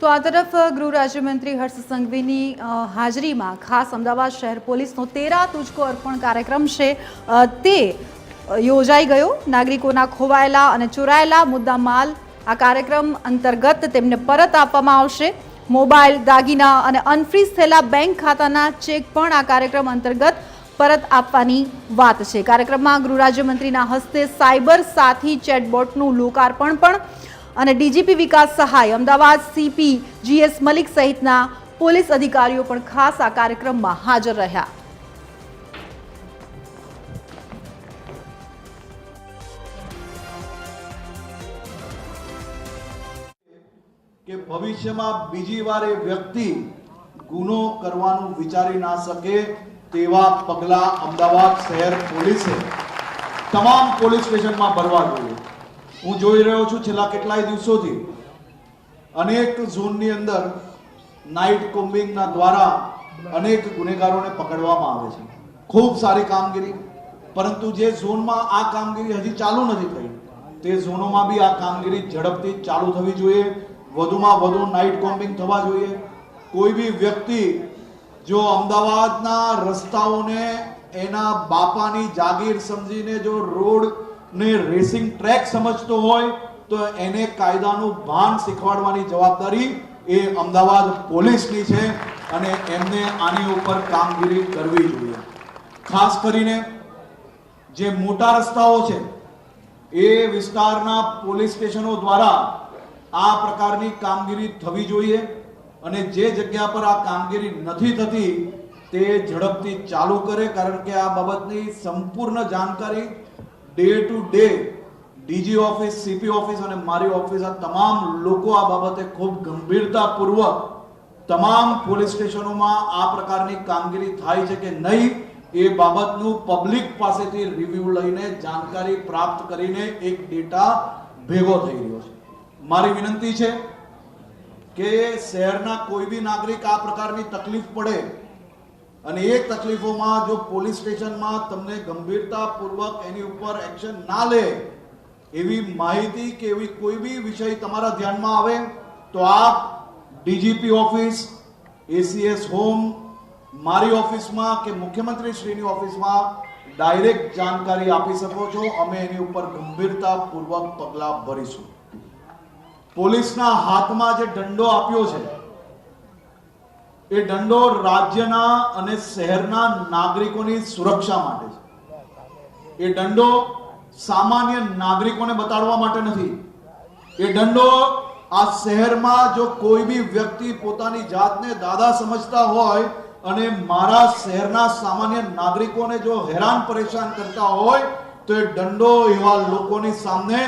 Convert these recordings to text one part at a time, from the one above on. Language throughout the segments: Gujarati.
તો આ તરફ ગૃહ રાજ્યમંત્રી હર્ષ સંઘવીની હાજરીમાં ખાસ અમદાવાદ શહેર પોલીસનો તેરા તુજકો અર્પણ કાર્યક્રમ છે. તે યોજાઈ ગયો. નાગરિકોના ખોવાયેલા અને ચોરાયેલા મુદ્દા માલ આ કાર્યક્રમ અંતર્ગત તેમને પરત આપવામાં આવશે. મોબાઈલ, દાગીના અને અનફ્રીઝ થયેલા બેંક ખાતાના ચેક પણ આ કાર્યક્રમ અંતર્ગત પરત આપવાની વાત છે. કાર્યક્રમમાં ગૃહ રાજ્યમંત્રીના હસ્તે સાયબર સાથી ચેટબોટનું લોકાર્પણ પણ અને ડીજીપી વિકાસ સહાય, અમદાવાદ સીપી જીએસ મલિક સહિતના પોલીસ અધિકારીઓ પણ ખાસ આ કાર્યક્રમમાં હાજર રહ્યા. કે ભવિષ્યમાં બીજી વાર એ વ્યક્તિ ગુનો કરવાનું વિચારી ના શકે તેવા પગલા અમદાવાદ શહેર પોલીસે તમામ પોલીસ સ્ટેશનમાં ભરવા જોઈએ. હું જોઈ રહ્યો છું છેલ્લા કેટલાય દિવસોથી. અનેક ઝોનની અંદર નાઇટ કોમ્બિંગના દ્વારા અનેક ગુનેગારોને પકડવામાં આવે છે. ખૂબ સારી કામગીરી. પરંતુ જે ઝોનમાં આ કામગીરી હજી ચાલુ નથી થઈ, તે ઝોનોમાં બી આ કામગીરી ઝડપથી ચાલુ થવી જોઈએ. વધુમાં વધુ નાઇટ કોમ્બિંગ થવા જોઈએ. કોઈ બી વ્યક્તિ જો અમદાવાદના રસ્તાઓને એના બાપાની જાગીર સમજીને જો રોડ ને રેસિંગ ટ્રેક સમજતો હોય, તો એને કાયદાનું ભાન શીખવાડવાની જવાબદારી એ અમદાવાદ પોલીસની છે અને એમને આની ઉપર કામગીરી કરવી જોઈએ. ખાસ કરીને જે મોટા રસ્તાઓ છે, એ વિસ્તારના પોલીસ સ્ટેશનો દ્વારા આ પ્રકારની કામગીરી થવી જોઈએ અને જે જગ્યા પર આ કામગીરી નથી થતી, તે ઝડપથી ચાલુ કરે, કારણ કે આ બાબતની સંપૂર્ણ જાણકારી day to day DG office CP office અને મારી ઓફિસ આ તમામ લોકો આ બાબતે ખૂબ ગંભીરતાપૂર્વક તમામ પોલીસ સ્ટેશનોમાં આ પ્રકારની કામગીરી થાય છે કે નહીં, એ બાબતનું પબ્લિક પાસેથી રિવ્યુ લઈને જાણકારી પ્રાપ્ત કરીને એક ડેટા ભેગો થઈ રહ્યો છે. મારી વિનંતી છે કે શહેરના કોઈ બી નાગરિક આ પ્રકારની તકલીફ પડે અને એ તકલીફોમાં જો પોલીસ સ્ટેશનમાં તમને ગંભીરતાપૂર્વક એની ઉપર એક્શન ના લે, એવી માહિતી કે એવી કોઈ બી વિષય તમારા ધ્યાનમાં આવે, તો આપ ડીજીપી ઓફિસ, એસીએસ હોમ, મારી ઓફિસમાં કે મુખ્યમંત્રી શ્રીની ઓફિસમાં ડાયરેક્ટ જાણકારી આપી શકો છો. અમે એની ઉપર ગંભીરતાપૂર્વક પગલાં ભરીશું. પોલીસના હાથમાં જે દંડો આપ્યો છે એ દંડો રાજ્યના અને શહેરના નાગરિકોની સુરક્ષા માટે છે. એ દંડો સામાન્ય નાગરિકોને બતાડવા માટે નથી. એ દંડો આ શહેરમાં જો કોઈ બી વ્યક્તિ પોતાની જાતને દાદા સમજતા હોય અને મારા શહેરના સામાન્ય નાગરિકોને જો હેરાન પરેશાન કરતા હોય, તો એ દંડો એવા લોકોની સામે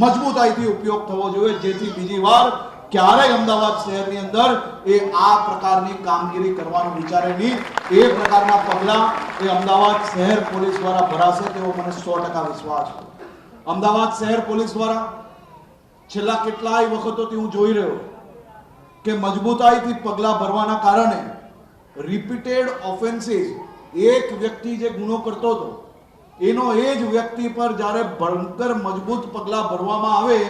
મજબૂતાઈથી ઉપયોગ થવો જોઈએ, જેથી બીજી વાર ક્યારેય અમદાવાદ શહેરની અંદર એ આ પ્રકારની કામગીરી કરવાનું વિચારે નહીં. એ પ્રકારના પગલાં એ અમદાવાદ શહેર પોલીસ દ્વારા ભરાશે તેવો મને સો ટકા વિશ્વાસ છે. અમદાવાદ શહેર પોલીસ દ્વારા છેલ્લા કેટલાય વખતોથી હું જોઈ રહ્યો કે મજબૂતાઈથી પગલાં ભરવાના કારણે રિપીટેડ ઓફેન્સીસ એક વ્યક્તિ જે ગુનો કરતો હતો, એનો એ જ વ્યક્તિ પર જ્યારે ભયંકર મજબૂત પગલાં ભરવામાં આવે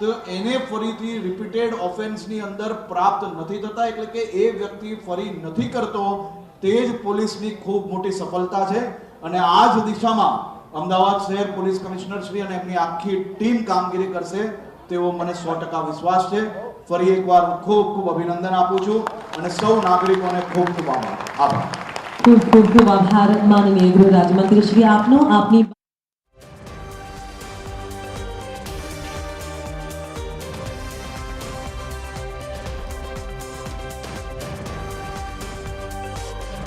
તો એને ફરીથી રિપીટેડ ઓફેન્સની અંદર પ્રાપ્ત નથી થતા, એટલે કે એ વ્યક્તિ ફરી નથી કરતો, તે જ પોલીસની ખૂબ મોટી સફળતા છે. અને આ જ દિશામાં અમદાવાદ શહેર પોલીસ કમિશનર શ્રી અને એમની આખી ટીમ કામગીરી કરશે, તેવો મને સો ટકા વિશ્વાસ છે. ફરી એકવાર હું ખૂબ ખૂબ અભિનંદન આપું છું અને સૌ નાગરિકોને ખૂબ ખૂબ આભાર. ખૂબ ખૂબ ખૂબ આભાર, માનનીય ગૃહ રાજ્યમંત્રી શ્રી આપનો, આપની